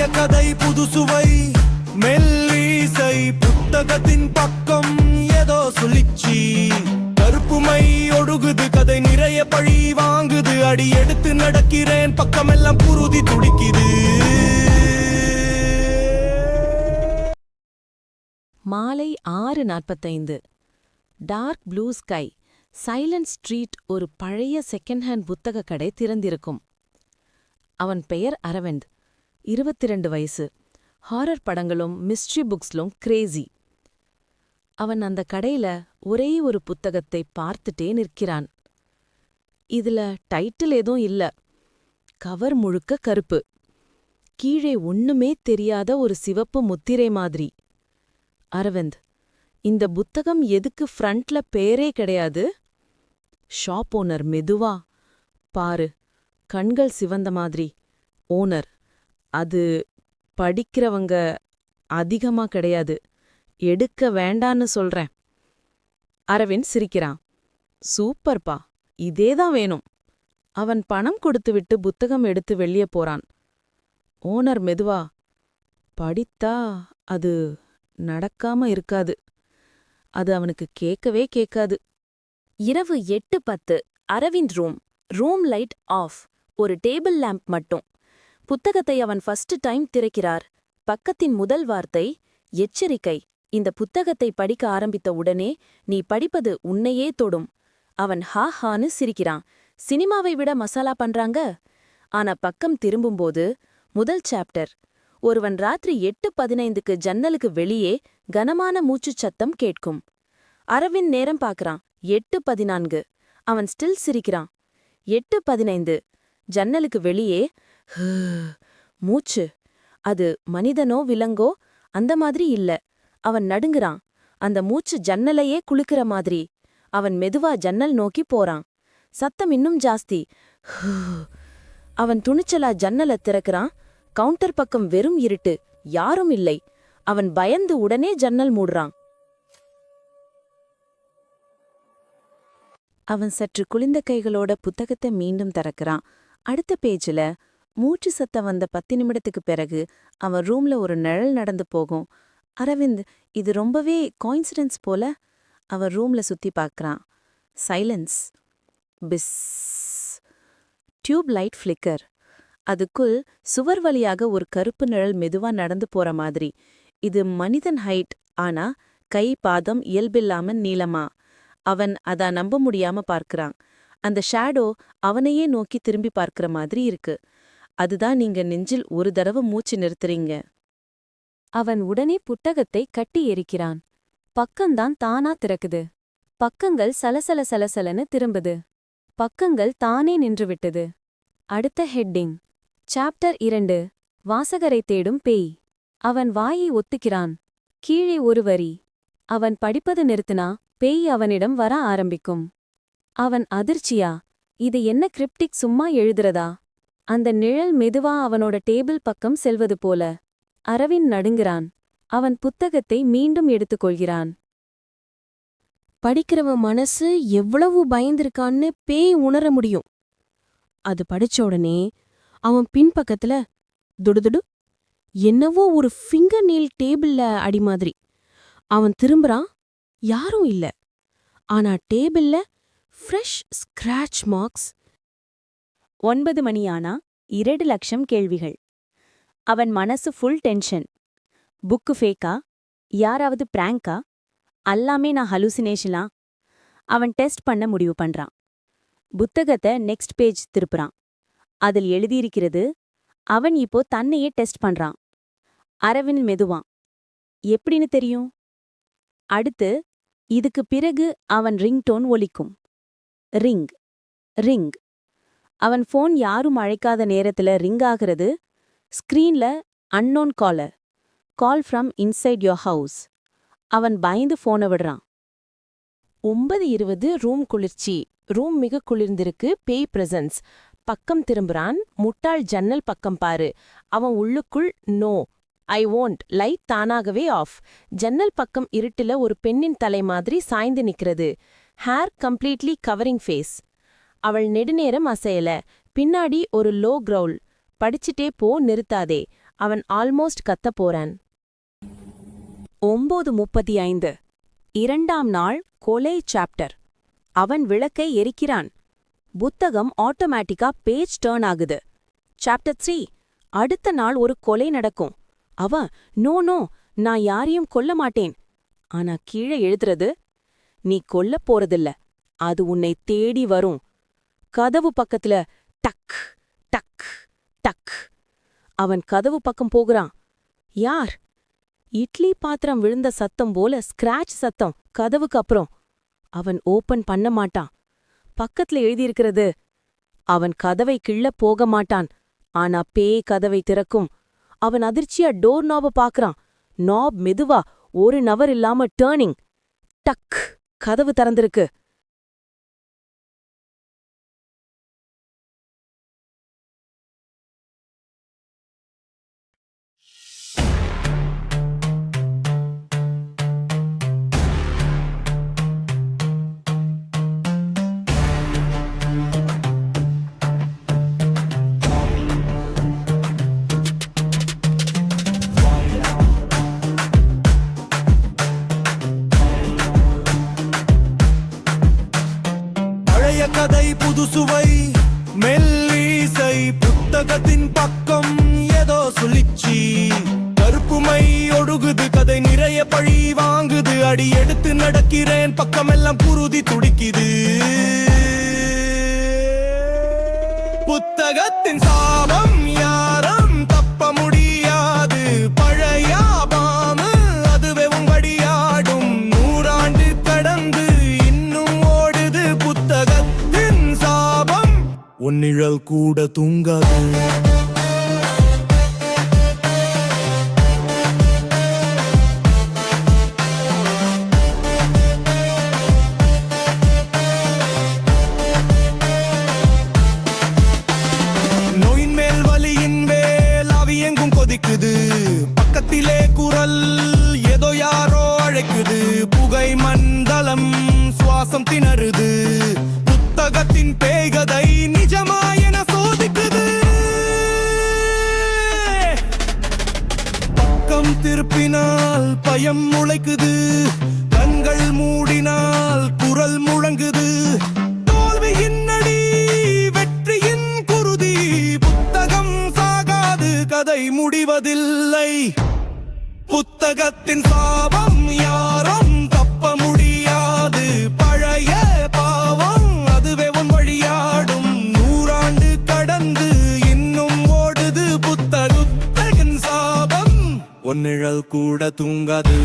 பழைய கதை புது சுவை. மெல்லிசை புத்தகத்தின் பக்கம் ஏதோ சுழிச்சி கருப்புமை ஒடுகுது கதை நிறைய பழி வாங்குது. அடி எடுத்து நடக்கிறேன் பக்கமெல்லாம் புருதி துடிக்குது. மாலை ஆறு நாற்பத்தைந்து. Dark blue sky. Silent street ஒரு பழைய செகண்ட் ஹேண்ட் புத்தக கடை திறந்திருக்கும். அவன் பெயர் அரவிந்த். இருபத்திரண்டு வயசு. ஹாரர் படங்களும் மிஸ்ட்ரி புக்ஸ்லும் கிரேசி அவன் அந்த கடையில ஒரே ஒரு புத்தகத்தை பார்த்துட்டே நிற்கிறான். இதுல டைட்டில் எதுவும் இல்ல. கவர் முழுக்க கருப்பு. கீழே ஒண்ணுமே தெரியாத ஒரு சிவப்பு முத்திரை மாதிரி. அரவிந்த் இந்த புத்தகம் எதுக்கு ஃப்ரண்ட்ல பேரே கிடையாது? ஷாப் ஓனர் மெதுவா பாரு கண்கள் சிவந்த மாதிரி ஓனர் அது படிக்கிறவங்க அதிகமா கிடையாது. எடுக்க வேண்டான்னு சொல்றேன். அரவிந்த் சிரிக்கிறான். சூப்பர்ப்பா இதேதான் வேணும். அவன் பணம் கொடுத்துவிட்டு புத்தகம் எடுத்து வெளியே போறான். ஓனர் மெதுவா படித்தா அது நடக்காம இருக்காது. அது அவனுக்கு கேட்கவே கேட்காது. இரவு எட்டு பத்து Aravind room room light off ஒரு டேபிள் லேம்ப் மட்டும். புத்தகத்தை அவன் ஃபர்ஸ்ட் டைம் திறக்கிறார். பக்கத்தின் முதல் வார்த்தை எச்சரிக்கை. இந்த புத்தகத்தை படிக்க ஆரம்பித்த உடனே நீ படிப்பது உன்னையே தொடும். அவன் ஹா ஹான்னு சிரிக்கிறான். சினிமாவை விட மசாலா பண்றாங்க? ஆனா பக்கம் திரும்பும்போது முதல் சாப்டர் ஒருவன் ராத்திரி எட்டு பதினைந்துக்கு ஜன்னலுக்கு வெளியே கனமான மூச்சு சத்தம் கேட்கும். அரவின் நேரம் பார்க்கறான். எட்டு பதினான்கு. அவன் ஸ்டில் சிரிக்கிறான். எட்டு பதினைந்து. ஜன்னலுக்கு வெளியே மூச்சு. அது மனிதனோ விலங்கோ அந்த மாதிரி இல்ல. அவன் நடுங்குறான். அந்த மூச்சு ஜன்னலையே குலுக்குற மாதிரி. அவன் மெதுவா ஜன்னல் நோக்கி போறான். சத்தம் இன்னும் ஜாஸ்தி. அவன் துணிச்சலா ஜன்னல திறக்கறான். கவுண்டர் பக்கம் வெறும் இருட்டு. யாரும் இல்லை. அவன் பயந்து உடனே ஜன்னல் மூடுறான். அவன் சற்று குளிந்த கைகளோட புத்தகத்தை மீண்டும் திறக்கறான். அடுத்த பேஜ்ல மூச்சு சத்தம் வந்த பத்து நிமிடத்துக்கு பிறகு அவன் ரூம்ல ஒரு நிழல் நடந்து போகும். அரவிந்த் இது ரொம்பவே கோயின்சிடன்ஸ் போல அவன் ரூம்ல சுத்தி பார்க்கறான். சைலன்ஸ் பிஸ் டியூப் லைட் ஃப்ளிக்கர் அதுக்குள் சுவர் வழியாக ஒரு கருப்பு நிழல் மெதுவா நடந்து போற மாதிரி. இது மனிதன் ஹைட் ஆனா கை பாதம் இயல்பில்லாம நீளமா. அவன் அதா நம்ப முடியாம பார்க்கறான். அந்த ஷேடோ அவனையே நோக்கி திரும்பி பார்க்கற மாதிரி இருக்கு. அதுதான் நீங்க நெஞ்சில் ஒரு தடவை மூச்சு நிறுத்துறீங்க. அவன் உடனே புத்தகத்தை கட்டி எரிக்கிறான். பக்கம்தான் தானா திறக்குது. பக்கங்கள் சலசல சலசலன்னு திரும்புது. பக்கங்கள் தானே நின்றுவிட்டது. அடுத்த ஹெட்டிங். சாப்டர் இரண்டு. வாசகரை தேடும் பேய். அவன் வாயை ஒத்துக்கிறான். கீழே ஒரு வரி. அவன் படிப்பது நிறுத்தினா பேய் அவனிடம் வர ஆரம்பிக்கும். அவன் அதிர்ச்சியா? இது என்ன கிரிப்டிக் சும்மா எழுதுறதா? அந்த நிழல் மெதுவா அவனோட டேபிள் பக்கம் செல்வது போல. அரவின் நடுங்குறான். அவன் புத்தகத்தை மீண்டும் எடுத்துக்கொள்கிறான். படிக்கிறவன் மனசு எவ்வளவு பயந்திருக்கான்னு பேய் உணர முடியும். அது படிச்ச உடனே அவன் பின்பக்கத்துல துடுதுடு என்னவோ ஒரு ஃபிங்கர் நீல் டேபிள்ல அடி மாதிரி. அவன் திரும்புறான். யாரும் இல்ல. ஆனா டேபிள்ல ஃப்ரெஷ் ஸ்கிராட்ச் மார்க்ஸ் ஒன்பது மணியானா? இரண்டு லட்சம் கேள்விகள். அவன் மனசு ஃபுல் டென்ஷன் புக்கு ஃபேக்கா யாராவது பிராங்கா எல்லாமே நான் ஹலூசினேஷனா அவன் டெஸ்ட் பண்ண முடிவு பண்றான். புத்தகத்தை நெக்ஸ்ட் பேஜ் திருப்புறான். அதில் எழுதியிருக்கிறது அவன் இப்போ தன்னையே டெஸ்ட் பண்றான். அரவின் மெதுவான். எப்படின்னு தெரியும்? அடுத்து இதுக்கு பிறகு அவன் ரிங்டோன் ஒலிக்கும். ரிங் ரிங் அவன் ஃபோன் யாரும் அழைக்காத நேரத்துல ரிங் ஆகிறது? ஸ்க்ரீன்ல unknown caller. Call from inside your house. அவன் பயந்து ஃபோனை விடுறான். ஒன்பது இருபது ரூம் குளிர்ச்சி. ரூம் மிக குளிர்ந்திருக்கு. பேய் பிரசன்ஸ். பக்கம் திரும்புறான். முட்டாள் ஜன்னல் பக்கம் பாரு. அவன் உள்ளுக்குள் நோ. I won't. லைட் தானாகவே ஆஃப். ஜன்னல் பக்கம் இருட்டுல ஒரு பெண்ணின் தலை மாதிரி சாய்ந்து நிக்கிறது. Hair completely covering face. அவள் நெடுநேரம் அசையல. பின்னாடி ஒரு லோ கிரவுல் படிச்சிட்டே போ நிறுத்தாதே. அவன் ஆல்மோஸ்ட் கத்தப் போறான். ஒம்போது முப்பத்தி ஐந்து. இரண்டாம் நாள் கொலை சாப்டர் அவன் விளக்கை எரிக்கிறான். புத்தகம் ஆட்டோமேட்டிக்கா பேஜ் டேர்ன் ஆகுது. சாப்டர் த்ரீ அடுத்த நாள் ஒரு கொலை நடக்கும். அவன் நோ நோ நான் யாரையும் கொல்ல மாட்டேன். ஆனா கீழே எழுதுறது நீ கொல்லப் போறதில்ல. அது உன்னை தேடி வரும். கதவு பக்கத்துல டக் டக் டக். அவன் கதவு பக்கம் போகிறான். யார்? இட்லி பாத்திரம் விழுந்த சத்தம் போல ஸ்கிராட்ச் சத்தம் கதவுக்கு அப்புறம். அவன் ஓபன் பண்ண மாட்டான். பக்கத்துல எழுதியிருக்கிறது அவன் கதவை கிள்ள போக மாட்டான். ஆனா பேய் கதவை திறக்கும். அவன் அதிர்ச்சியா டோர் நாப பாக்குறான். நாப் மெதுவா ஒரு நவர் இல்லாம டேர்னிங் டக் கதவு திறந்திருக்கு. புத்தகத்தின் பக்கம் ஏதோ சொல்லிச்சி. கருப்புமை ஒடுகுது கதை நிறைய பழி வாங்குது. அடி எடுத்து நடக்கிறேன் பக்கமெல்லாம் குருதி துடிக்குது. புத்தகத்தின் சாபம் தூங்காது. நோயின் மேல் வலியின் வேல் அவி எங்கும் கொதிக்குது. பக்கத்திலே குரல் ஏதோ யாரோ அழைக்குது. புகை மண்டலம் சுவாசம் திணறுது. புத்தகத்தின் பேய்கதை திருப்பினால் பயம் முளைக்குது. கண்கள் மூடினால் குரல் முழங்குது. தோல்வியின் அடி வெற்றியின் குருதி. புத்தகம் சாகாது கதை முடிவதில்லை. புத்தகத்தின் சாபம் யாரும் நிழல் கூட தூங்காது.